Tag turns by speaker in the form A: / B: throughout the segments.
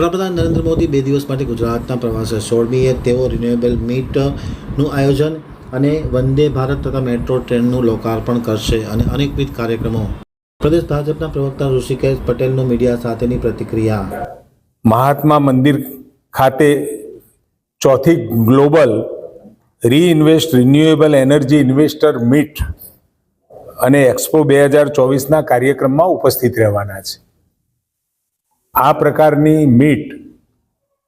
A: વડાપ્રધાન નરેન્દ્ર મોદી બે દિવસ માટે ગુજરાતના પ્રવાસે સોળમીએ તેઓ રિન્યુએબલ મીટનું આયોજન અને વંદે ભારત તથા મેટ્રો ટ્રેનનું લોકાર્પણ કરશે અને અનેકવિધ કાર્યક્રમો. પ્રદેશ ભાજપના પ્રવક્તા ઋષિકેશ પટેલનું મીડિયા સાથેની પ્રતિક્રિયા.
B: મહાત્મા મંદિર ખાતે ચોથી global reinvest renewable energy investor meet અને એક્સપો બે હજાર ચોવીસના કાર્યક્રમમાં ઉપસ્થિત રહેવાના છે. આ પ્રકારની મીટ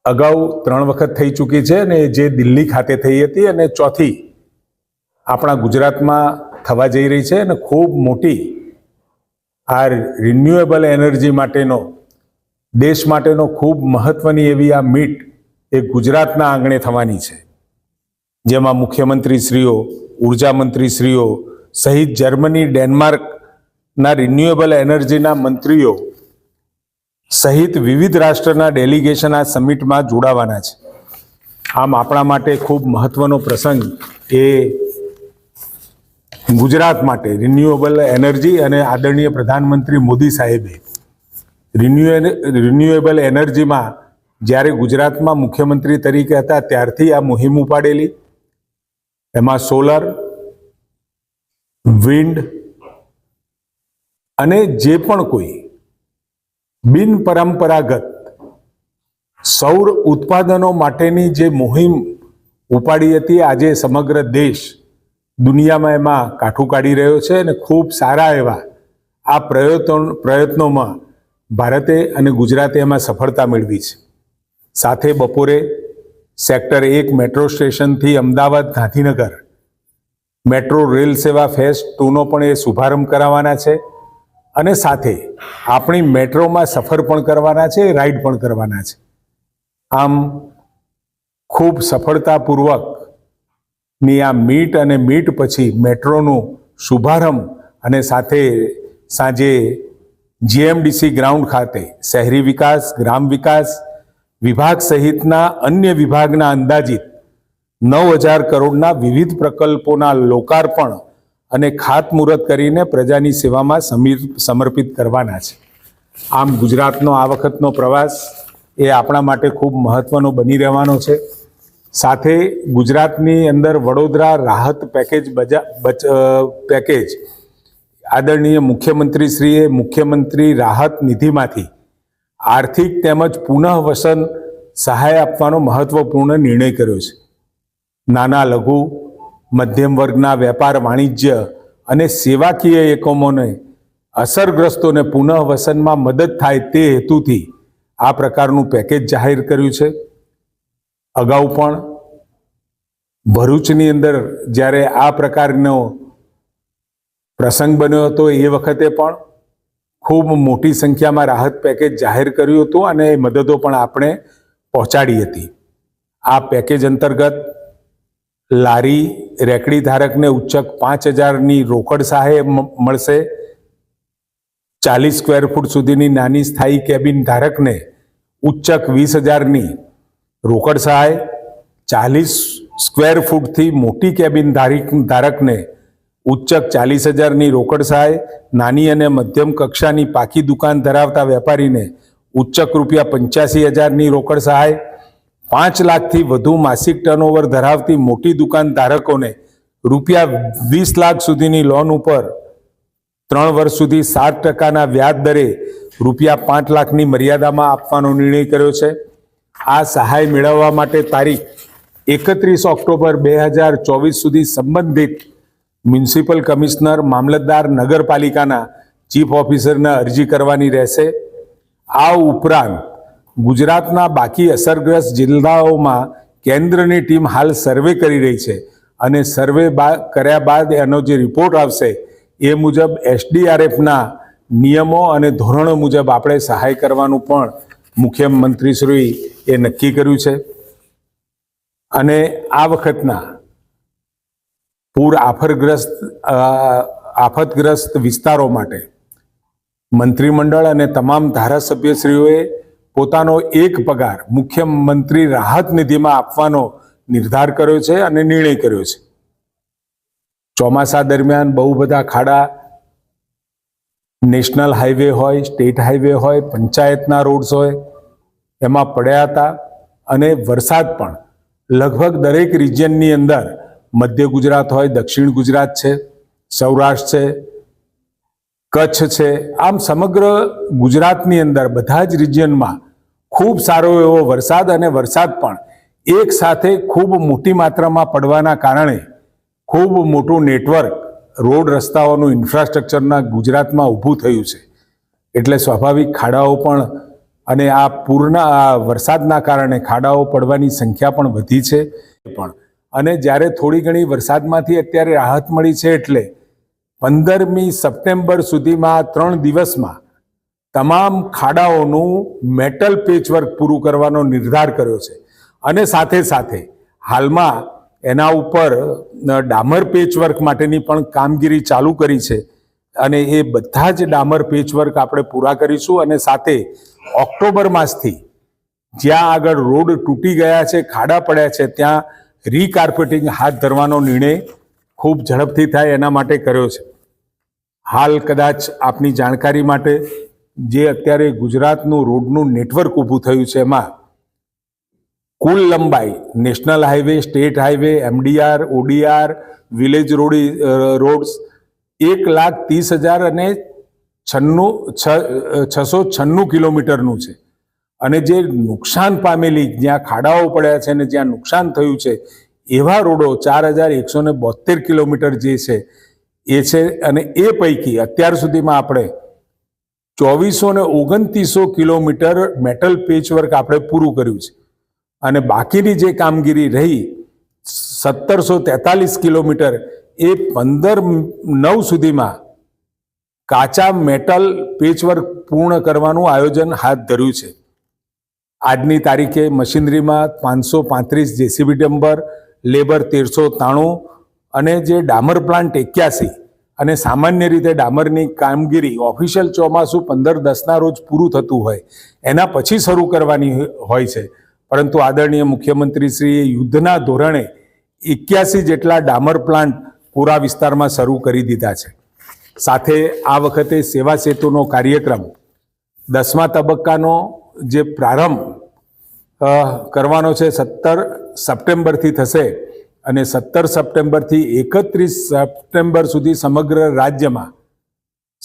B: અગાઉ ત્રણ વખત થઈ ચૂકી છે અને જે દિલ્હી ખાતે થઈ હતી અને ચોથી આપણા ગુજરાતમાં થવા જઈ રહી છે અને ખૂબ મોટી આ રિન્યુએબલ એનર્જી માટેનો, દેશ માટેનો ખૂબ મહત્વની એવી આ મીટ એ ગુજરાતના આંગણે થવાની છે. જેમાં મુખ્યમંત્રીશ્રીઓ, ઊર્જા મંત્રીશ્રીઓ, સહિત જર્મની, ડેનમાર્કના રિન્યુએબલ એનર્જીના મંત્રીઓ સહિત વિવિધ રાષ્ટ્રના ડેલિગેશન આ સમિટમાં જોડાવાના છે. આમ આપણા માટે ખૂબ મહત્વનો પ્રસંગ એ ગુજરાત માટે રિન્યુએબલ એનર્જી અને આદરણીય પ્રધાનમંત્રી મોદી સાહેબે. રિન્યુએ રિન્યુએબલ એનર્જીમાં જ્યારે ગુજરાતમાં મુખ્યમંત્રી તરીકે હતા ત્યારથી આ મુહિમ ઉપાડેલી. એમાં સોલર, વિન્ડ અને જે પણ કોઈ બિન પરંપરાગત સૌર ઉત્પાદનો માટેની જે મુહિમ ઉપાડી હતી આજે સમગ્ર દેશ દુનિયામાં એમાં કાઠું કાઢી રહ્યો છે અને ખૂબ સારા એવા આ પ્રયત્નો પ્રયત્નોમાં ભારતે અને ગુજરાતે એમાં સફળતા મેળવી છે. સાથે બપોરે સેક્ટર એક મેટ્રો સ્ટેશનથી અમદાવાદ ગાંધીનગર મેટ્રો રેલ સેવા ફેઝ ટુનો પણ એ શુભારંભ કરાવવાના છે. અને સાથે આપણી મેટ્રોમાં સફર પણ કરવાના છે, રાઈડ પણ કરવાના છે. આમ ખૂબ સફળતાપૂર્વકની આ મીટ અને મીટ પછી મેટ્રોનું શુભારંભ અને સાથે સાંજે જીએમડીસી ગ્રાઉન્ડ ખાતે શહેરી વિકાસ, ગ્રામ વિકાસ વિભાગ સહિતના અન્ય વિભાગના અંદાજિત નવ હજાર કરોડના વિવિધ પ્રકલ્પોના લોકાર્પણ અને ખાતમુહૂર્ત કરીને પ્રજાની સેવામાં સમીર, સમર્પિત કરવાના છે. આમ ગુજરાતનો આ વખતનો પ્રવાસ એ આપણા માટે ખૂબ મહત્વનો બની રહેવાનો છે. સાથે ગુજરાતની અંદર વડોદરા રાહત પેકેજ બજા પેકેજ આદરણીય મુખ્યમંત્રીશ્રીએ મુખ્યમંત્રી રાહત નિધિમાંથી આર્થિક તેમજ પુનઃવસન સહાય આપવાનો મહત્વપૂર્ણ નિર્ણય કર્યો છે. નાના લઘુ મધ્યમ વર્ગના વેપાર વાણિજ્ય અને સેવાકીય એકમોને અસરગ્રસ્તોને પુનઃવસનમાં મદદ થાય તે હેતુથી આ પ્રકારનું પેકેજ જાહેર કર્યું છે. અગાઉ પણ ભરૂચની અંદર જ્યારે આ પ્રકારનો પ્રસંગ બન્યો હતો એ વખતે પણ ખૂબ મોટી સંખ્યામાં રાહત પેકેજ જાહેર કર્યું હતું અને એ મદદો પણ આપણે પહોંચાડી હતી. આ પેકેજ અંતર્ગત લારી રેકડી ધારકને ઉચ્ચક પાંચ હજારની રોકડ સહાય મળશે. ચાલીસ સ્ક્વેર ફૂટ સુધીની નાની સ્થાયી કેબિન ધારકને ઉચ્ચક વીસ હજારની રોકડ સહાય. ચાલીસ સ્ક્વેર ફૂટથી મોટી કેબિન ધારિક, ધારકને ઉચ્ચક ચાલીસ હજારની રોકડ સહાય. નાની અને મધ્યમ કક્ષાની પાકી દુકાન ધરાવતા વેપારીને ઉચ્ચક રૂપિયા પંચ્યાસી હજારની રોકડ સહાય. પાંચ લાખથી વધુ માસિક ટર્નઓવર ધરાવતી મોટી દુકાન ધારકોને રૂપિયા વીસ લાખ સુધીની લોન ઉપર ત્રણ વર્ષ સુધી સાત ટકાના વ્યાજ દરે રૂપિયા પાંચ લાખની મર્યાદામાં આપવાનો નિર્ણય કર્યો છે. આ સહાય મેળવવા માટે તારીખ એકત્રીસ ઓક્ટોબર બે હજાર ચોવીસ સુધી સંબંધિત મ્યુનિસિપલ કમિશનર, મામલતદાર, નગરપાલિકાના ચીફ ઓફિસરને અરજી કરવાની રહેશે. આ ઉપરાંત ગુજરાતના બાકી અસરગ્રસ્ત જિલ્લાઓમાં કેન્દ્રની ટીમ હાલ સર્વે કરી રહી છે અને સર્વે કર્યા બાદ એનો જે રિપોર્ટ આવશે એ મુજબ એસડીઆરએફના નિયમો અને ધોરણો મુજબ આપણે સહાય કરવાનું પણ મુખ્યમંત્રીશ્રી એ નક્કી કર્યું છે. અને આ વખતના પૂર આફરગ્રસ્ત આફતગ્રસ્ત વિસ્તારો માટે મંત્રીમંડળ અને તમામ ધારાસભ્યશ્રીઓએ પોતાનો એક પગાર મુખ્યમંત્રી રાહત નિધિમાં આપવાનો નિર્ધાર કર્યો છે અને નિર્ણય કર્યો છે. ચોમાસા દરમિયાન બહુ બધા ખાડા, નેશનલ હાઈવે હોય, સ્ટેટ હાઈવે હોય, પંચાયતના રોડ્સ હોય, એમાં પડ્યા હતા અને વરસાદ પણ. લગભગ દરેક રિજિયનની અંદર મધ્ય ગુજરાત હોય, દક્ષિણ ગુજરાત છે, સૌરાષ્ટ્ર છે કચ્છ છે. આમ સમગ્ર ગુજરાતની અંદર બધા જ રિજિયનમાં ખૂબ સારો એવો વરસાદ અને વરસાદ પણ એક સાથે ખૂબ મોટી માત્રામાં પડવાના કારણે ખૂબ મોટું નેટવર્ક રોડ રસ્તાઓનું ઇન્ફ્રાસ્ટ્રક્ચરના ગુજરાતમાં ઊભું થયું છે. એટલે સ્વાભાવિક ખાડાઓ પણ અને આ પૂરના, આ વરસાદના કારણે ખાડાઓ પડવાની સંખ્યા પણ વધી છે. પણ અને જ્યારે થોડી ઘણી વરસાદમાંથી અત્યારે રાહત મળી છે એટલે પંદરમી સપ્ટેમ્બર સુધીમાં ત્રણ દિવસમાં તમામ ખાડાઓનું મેટલ પેચવર્ક પૂરું કરવાનો નિર્ધાર કર્યો છે. અને સાથે સાથે હાલમાં એના ઉપર ડામર પેચવર્ક માટેની પણ કામગીરી ચાલુ કરી છે અને એ બધા જ ડામર પેચવર્ક આપણે પૂરા કરીશું અને સાથે ઓક્ટોબર માસથી જ્યાં આગળ રોડ તૂટી ગયા છે, ખાડા પડ્યા છે, ત્યાં રીકાર્પેટિંગ હાથ ધરવાનો નિર્ણય ખૂબ ઝડપથી થાય એના માટે કર્યો છે. હાલ કદાચ આપની જાણકારી માટે જે અત્યારે ગુજરાતનું રોડનું નેટવર્ક ઊભું થયું છે એમાં કુલ લંબાઈ, national highway state highway MDR, ODR, village road roads એક લાખ ત્રીસ હજાર અને છન્નું છસો છન્નું કિલોમીટરનું છે. અને જે નુકસાન પામેલી, જ્યાં ખાડાઓ પડ્યા છે અને જ્યાં નુકસાન થયું છે, એવા રોડો ચાર હજાર એકસો ને બોતેર કિલોમીટર જે છે એ છે અને એ પૈકી અત્યાર સુધીમાં આપણે ચોવીસો ને ઓગણત્રીસો કિલોમીટર મેટલ પેચવર્ક આપણે પૂરું કર્યું છે. અને બાકીની જે કામગીરી રહી, સત્તરસો તેતાલીસ કિલોમીટર, એ પંદર નવ સુધીમાં કાચા મેટલ પેચવર્ક પૂર્ણ કરવાનું આયોજન હાથ ધર્યું છે. આજની તારીખે મશીનરીમાં પાંચસો પાંત્રીસ જેસીબી ડમ્બર, લેબર તેરસો ત્રાણું અને જે ડામર પ્લાન્ટ એક્યાસી અને સામાન્ય રીતે ડામરની કામગીરી ઓફિશિયલ ચોમાસું પંદર દસના રોજ પૂરું થતું હોય, એના પછી શરૂ કરવાની હોય છે. પરંતુ આદરણીય મુખ્યમંત્રીશ્રીએ યુદ્ધના ધોરણે એક્યાસી જેટલા ડામર પ્લાન્ટ પૂરા વિસ્તારમાં શરૂ કરી દીધા છે. સાથે આ વખતે સેવા સેતુનો કાર્યક્રમ દસમા તબક્કાનો જે પ્રારંભ કરવાનો છે, સત્તર સપ્ટેમ્બરથી થશે. અને સત્તર સપ્ટેમ્બરથી એકત્રીસ સપ્ટેમ્બર સુધી સમગ્ર રાજ્યમાં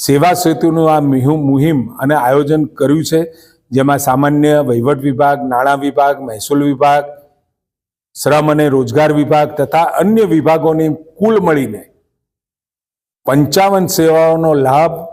B: સેવા સેતુનું આ મિહુ- મુહિમ અને આયોજન કર્યું છે, જેમાં સામાન્ય વહીવટ વિભાગ, નાણાં વિભાગ, મહેસૂલ વિભાગ, શ્રમ અને રોજગાર વિભાગ તથા અન્ય વિભાગોની કુલ મળીને પંચાવન સેવાઓનો લાભ